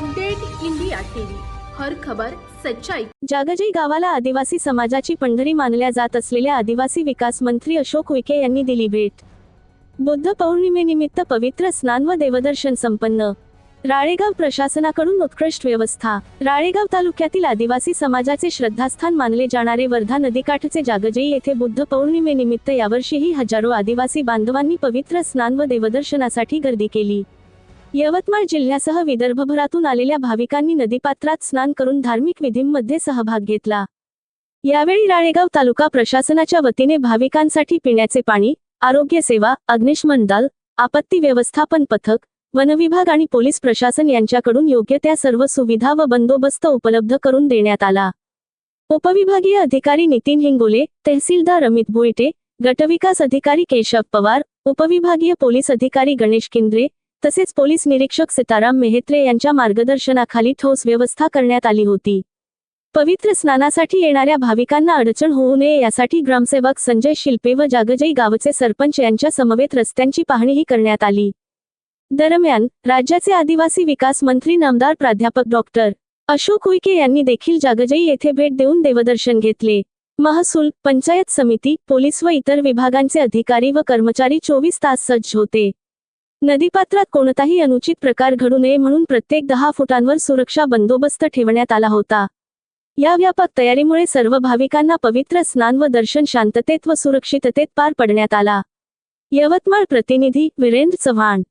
Update India TV. हर खबर सच्चाई. जागजी गावाला आदिवासी समाजाची पंढरी मानल्या जात असलेल्या आदिवासी विकास मंत्री अशोक उईके यांनी दिली भेट. बुद्ध पौर्णिमेनिमित्त पवित्र स्नान व देवदर्शन संपन्न. राळेगाव प्रशासनाकडून उत्कृष्ट व्यवस्था. राळेगाव तालुक्यातील आदिवासी समाजाचे श्रद्धास्थान मानले जाणारे वर्धा नदीकाठचे जागजई येथे बुद्ध पौर्णिमेनिमित्त यावर्षीही हजारो आदिवासी बांधवांनी पवित्र स्नान व देवदर्शनासाठी गर्दी केली. यवतमाळ जिल्ह्यासह विदर्भभरातून आलेल्या भाविकांनी नदीपात्रात स्नान करून धार्मिक विधींमध्ये सहभाग घेतला. यावेळी राळेगाव तालुका प्रशासनाच्या वतीने भाविकांसाठी पिण्याचे पाणी आरोग्य सेवा अग्निशमन दल आपत्ती व्यवस्थापन पथक वनविभाग आणि पोलीस प्रशासन यांच्याकडून योग्य त्या सर्व सुविधा व बंदोबस्त उपलब्ध करून देण्यात आला. उपविभागीय अधिकारी नितीन हिंगोले तहसीलदार अमित भोईटे गटविकास अधिकारी केशव पवार उपविभागीय पोलीस अधिकारी गणेश किंद्रे तसेच पोलीस निरीक्षक सीताराम मेहत्रे यांच्या मार्गदर्शनाखाली ठोस व्यवस्था करण्यात आली होती. पवित्र स्नानासाठी येणाऱ्या भाविकांना अडचण होऊ नये यासाठी ग्रामसेवक संजय शिल्पे व जागजई गावचे सरपंच यांच्या समवेत रस्त्यांची पाहणीही करण्यात आली. दरम्यान राज्याचे आदिवासी विकास मंत्री नामदार प्राध्यापक डॉक्टर अशोक उईके यांनी देखील जागजई येथे भेट देऊन देवदर्शन घेतले. महसूल पंचायत समिती पोलीस व इतर विभागांचे अधिकारी व कर्मचारी चोवीस तास सज्ज होते. नदीपात्रात कोणताही अनुचित प्रकार घडू नये म्हणून प्रत्येक दहा फुटांवर सुरक्षा बंदोबस्त ठेवण्यात आला होता. या व्यापक तयारीमुळे सर्व भाविकांना पवित्र स्नान व दर्शन शांततेत व सुरक्षिततेत पार पडण्यात आला. यवतमाळ प्रतिनिधी वीरेंद्र चव्हाण